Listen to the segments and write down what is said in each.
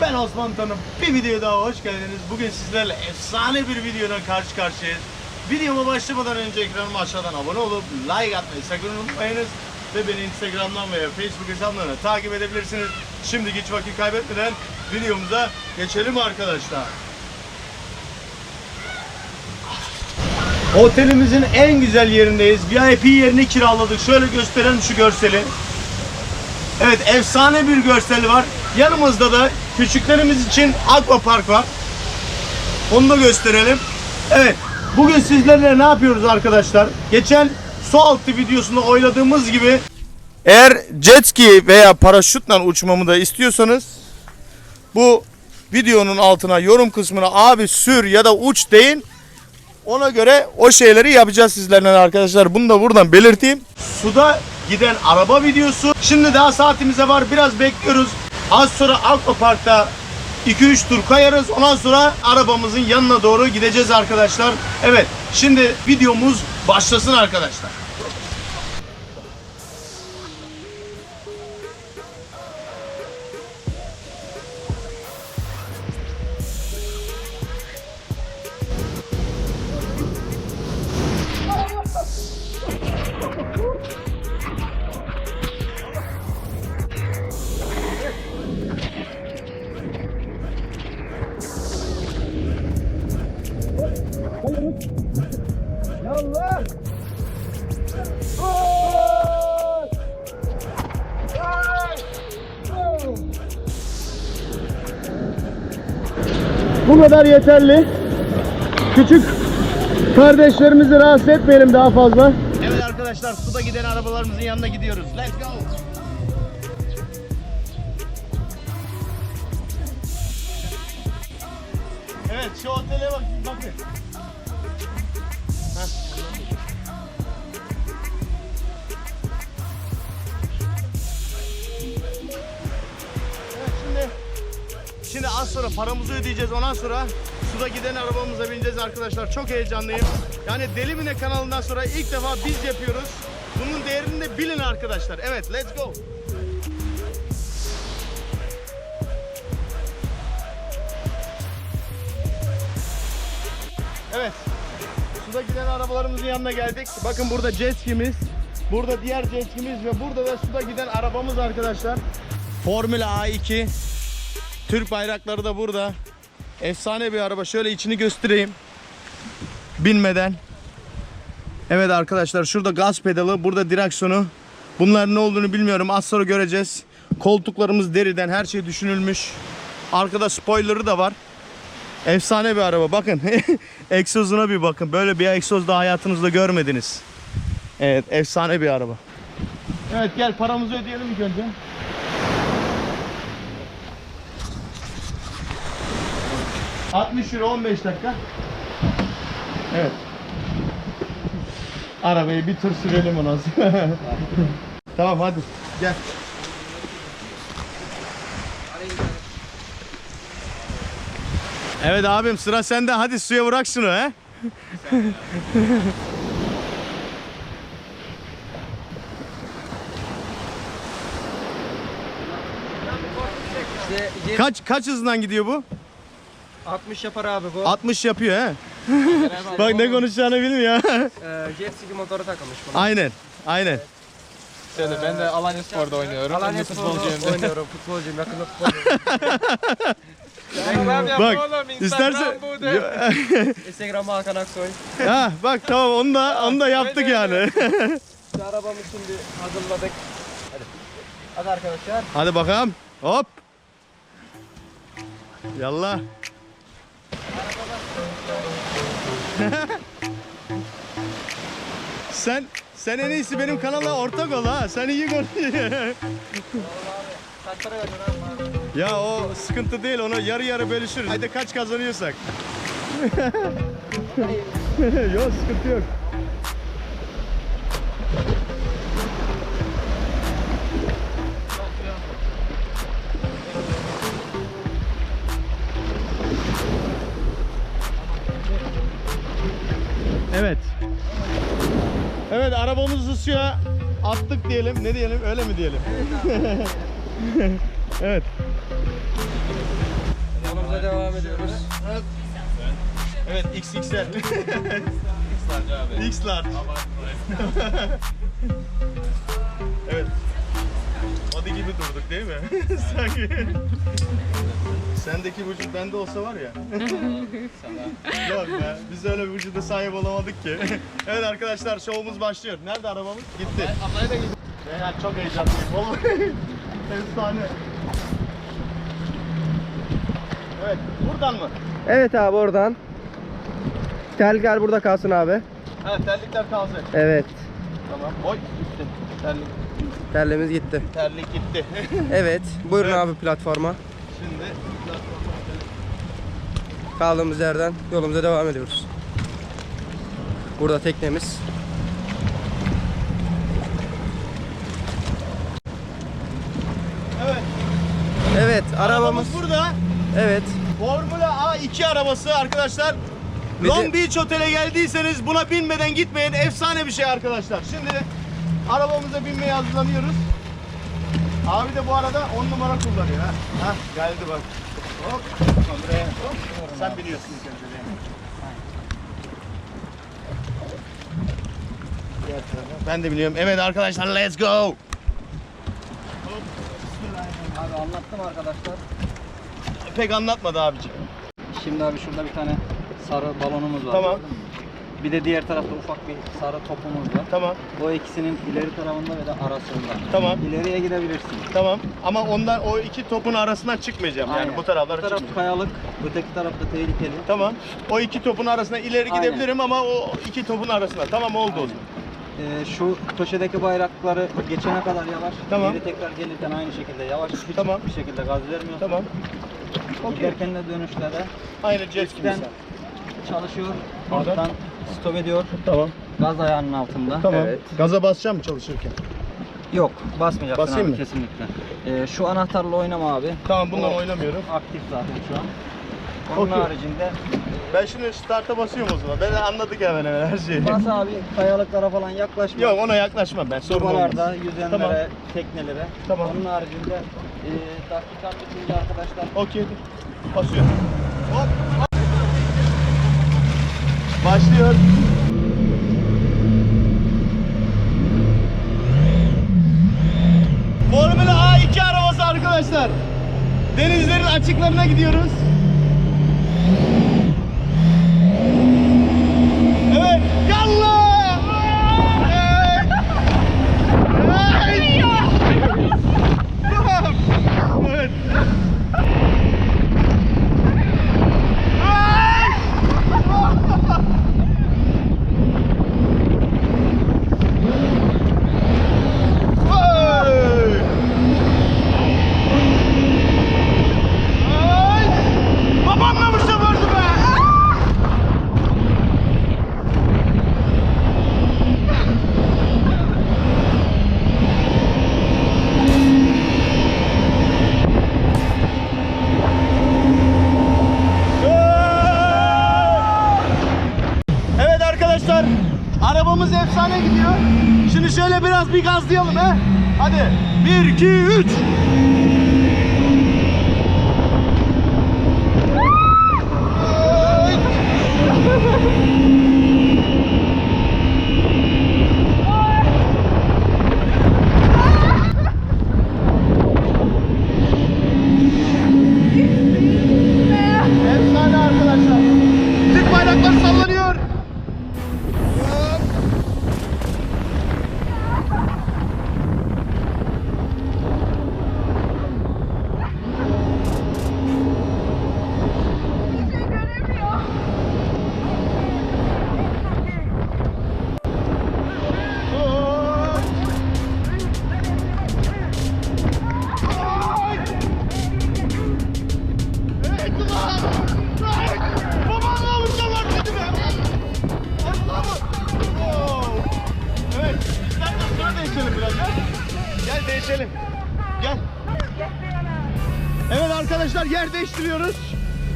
Ben Osman Tanım. Bir video daha hoş geldiniz. Bugün sizlerle efsane bir videodan karşı karşıyayız. Videoma başlamadan önce ekranıma aşağıdan abone olup like atmayı sakın unutmayınız. Ve beni Instagram'dan veya Facebook hesaplarına takip edebilirsiniz. Şimdi hiç vakit kaybetmeden videomuza geçelim arkadaşlar. Otelimizin en güzel yerindeyiz. VIP yerini kiraladık. Şöyle gösterelim şu görseli. Evet efsane bir görseli var. Yanımızda da küçüklerimiz için aqua park var. Onu da gösterelim. Evet bugün sizlerle ne yapıyoruz arkadaşlar? Geçen su altı videosunda oyladığımız gibi eğer jet ski veya paraşütle uçmamı da istiyorsanız bu videonun altına yorum kısmına abi sür ya da uç deyin. Ona göre o şeyleri yapacağız sizlerle arkadaşlar. Bunu da buradan belirteyim. Suda giden araba videosu. Şimdi daha saatimize var. Biraz bekliyoruz. Az sonra Aqua Park'ta 2-3 tur kayarız. Ondan sonra arabamızın yanına doğru gideceğiz arkadaşlar. Evet. Şimdi videomuz başlasın arkadaşlar. Bu kadar yeterli. Küçük kardeşlerimizi rahatsız etmeyelim daha fazla. Evet arkadaşlar suda giden arabalarımızın yanına gidiyoruz. Let's go. Evet şu otele bak bakın. Şimdi az sonra paramızı ödeyeceğiz. Ondan sonra suda giden arabamıza bineceğiz arkadaşlar. Çok heyecanlıyım. Yani Deli Mine kanalından sonra ilk defa biz yapıyoruz. Bunun değerini de bilin arkadaşlar. Evet, let's go. Evet. Suda giden arabalarımızın yanına geldik. Bakın burada jet ski'miz. Burada diğer jet ski'miz ve burada da suda giden arabamız arkadaşlar. Formula A2. Türk bayrakları da burada. Efsane bir araba. Şöyle içini göstereyim. Binmeden. Evet arkadaşlar şurada gaz pedalı, burada direksiyonu. Bunlar ne olduğunu bilmiyorum. Az sonra göreceğiz. Koltuklarımız deriden, her şey düşünülmüş. Arkada spoilerı da var. Efsane bir araba. Bakın. Egzozuna bir bakın. Böyle bir egzoz da hayatınızda görmediniz. Evet, efsane bir araba. Evet, gel paramızı ödeyelim ilk önce. ...60 euro 15 dakika. Evet. Arabayı bir tur sürelim sonra. tamam hadi gel. Evet abim sıra sende. Hadi suya bırak şunu he. Kaç kaç hızından gidiyor bu? 60 yapar abi bu. 60 yapıyor he. Bak ne konuşacağını bilmiyor. Ee, jet ski motoru takılmış buna. aynen. Aynen. Şöyle ben de Alanya Spor'da oynuyorum. Alanya Ünlü Spor'da futbolcuyum. oynuyorum. Futbolcuyum. Yakında futbolcuyum. Yap Bak, oğlum. Instagram İstersen bu de. Instagram'a Hakan Aksoy. ha bak tamam onu da onu da yaptık yani. Şu arabamı şimdi hazırladık. Hadi. Hadi arkadaşlar. Hadi bakalım. Hop. Yallah. sen sen en iyisi benim kanala ortak ol ha. Sen iyi abi? ya o sıkıntı değil. Onu yarı yarı bölüşürüz. Haydi kaç kazanıyorsak. yok sıkıntı yok. Evet. Evet arabamızı suya attık diyelim. Ne diyelim? Öyle mi diyelim? evet. Yolumuza devam ediyoruz. Evet. Evet XXL. X large abi. X large. durduk değil mi? Sanki. Sendeki vücut bende olsa var ya. Yok be. Biz öyle bir vücuda sahip olamadık ki. evet arkadaşlar şovumuz başlıyor. Nerede arabamız? Gitti. Ablaya da gidiyor. Ya çok heyecanlıyım. Vallahi. Efsane. Evet. Buradan mı? Evet abi oradan. Telger burada kalsın abi. Ha terlikler kalsın. Evet. Tamam. Oy gitti. Terlik. Terliğimiz gitti. Terlik gitti. Evet. Buyurun Evet. abi platforma. Şimdi Kaldığımız yerden yolumuza devam ediyoruz. Burada teknemiz. evet. Evet arabamız. Arabamız burada. Evet. Formula A2 arabası arkadaşlar. Long Beach Otel'e geldiyseniz buna binmeden gitmeyin. Efsane bir şey arkadaşlar. Şimdi arabamıza binmeye hazırlanıyoruz. Abi de bu arada 10 numara kullanıyor ha. Ha geldi bak. Hop. Buraya hop. Sen biliyorsun tarafa. Ben de biliyorum. Evet arkadaşlar let's go. Hop. Abi anlattım arkadaşlar. Pek anlatmadı abicim. Şimdi abi şurada bir tane sarı balonumuz var. Tamam. Bir de diğer tarafta ufak bir sarı topumuz var. Tamam. Bu ikisinin ileri tarafında ve de arasında. Tamam. İleriye gidebilirsin. Tamam ama ondan o iki topun arasından çıkmayacağım yani Aynen. bu taraflara Bu taraf çıkmayacağım. kayalık, öteki taraf da tehlikeli. Tamam. O iki topun arasına ileri Aynen. gidebilirim ama o iki topun arasında. Tamam oldu o Aynen. zaman. Ee, şu köşedeki bayrakları geçene kadar yavaş. Tamam. Geri tekrar gelirken aynı şekilde yavaş. Hiç Tamam. bir şekilde gaz vermiyorsun. Tamam. Okey. Giderken de dönüşte de Aynı jet gibi. Çalışıyor. Alttan stop ediyor. Tamam. Gaz ayağının altında. Tamam. Evet. Gaza basacağım mı çalışırken? Yok basmayacaksın Basayım abi mı? kesinlikle. Ee, şu anahtarla oynama abi. Tamam bundan O oynamıyorum. Aktif zaten şu an. Onun Okey. haricinde Ben şimdi start'a basıyorum o zaman. Ben anladık hemen hemen her şeyi. bas abi kayalıklara falan yaklaşma. Yok ona yaklaşmam ben. Sorun olmaz. Sobalarda, yüzenlere, Tamam. teknelere. Tamam. Onun haricinde e, dakikan bitince arkadaşlar Okey. Basıyorum. Hop. Başlıyor. Formula A2 arabası arkadaşlar. Denizlerin açıklarına gidiyoruz. Evet. Yallah! Evet. Evet. Tamam. Evet. Hey! Ay! Babamla mı sömürdü be? Evet arkadaşlar efsane gidiyor. Şimdi şöyle biraz bir gazlayalım he. Hadi 1 2 3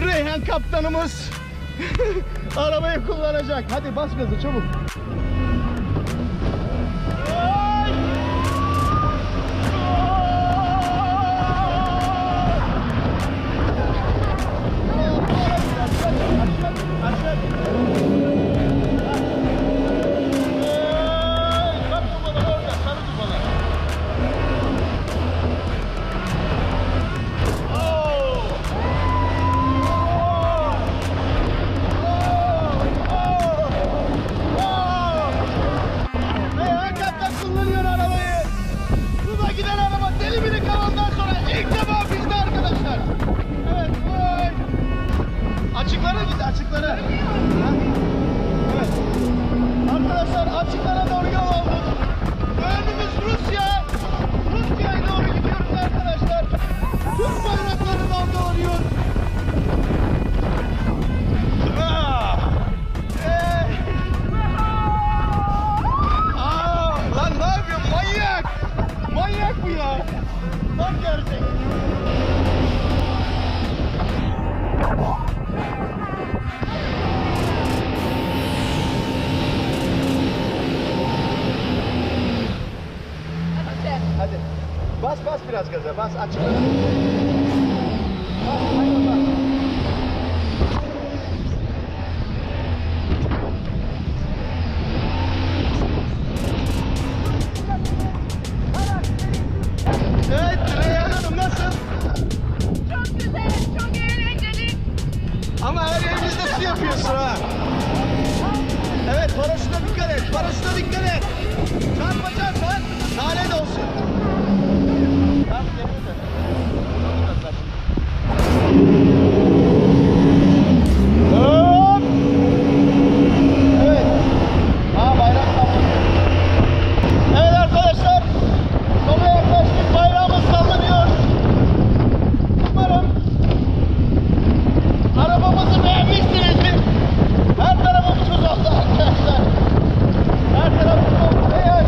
Reyhan kaptanımız arabayı kullanacak. Hadi bas gazı çabuk. Gaza. Bas açık. Bas hayır bas. Evet, Reyhan Hanım nasıl? Çok güzel, çok eğlenceli. Ama her yerimizde su yapıyorsun ha. Evet, paraşüte dikkat et, paraşüte dikkat et. Çarpma çarpma, lanet olsun. Tamam, geliyor da. Biraz daha. Hop! Evet. Aa, bayrak tamam. Evet arkadaşlar, sona yaklaştık, bayrağımız sallanıyor. Umarım Arabamızı beğenmişsinizdir. Her tarafımız toz oldu arkadaşlar. Her tarafımız toz. Beyaz.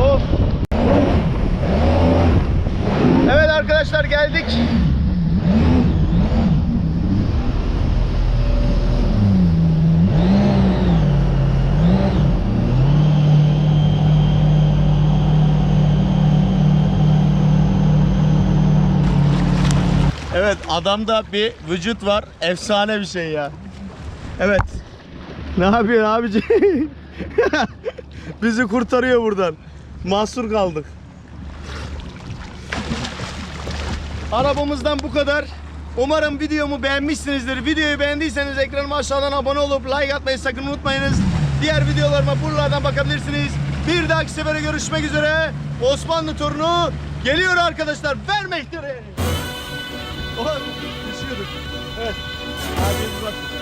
Of. Evet arkadaşlar geldik. Evet adamda bir vücut var. Efsane bir şey ya. Evet. Ne yapıyorsun abici? Bizi kurtarıyor buradan. Mahsur kaldık. Arabamızdan bu kadar. Umarım videomu beğenmişsinizdir. Videoyu beğendiyseniz ekranıma aşağıdan abone olup like atmayı sakın unutmayınız. Diğer videolarıma buralardan bakabilirsiniz. Bir dahaki sefere görüşmek üzere. Osmanlı torunu geliyor arkadaşlar. Vermektir. Oha düşüyorduk. Evet. Hadi bakın.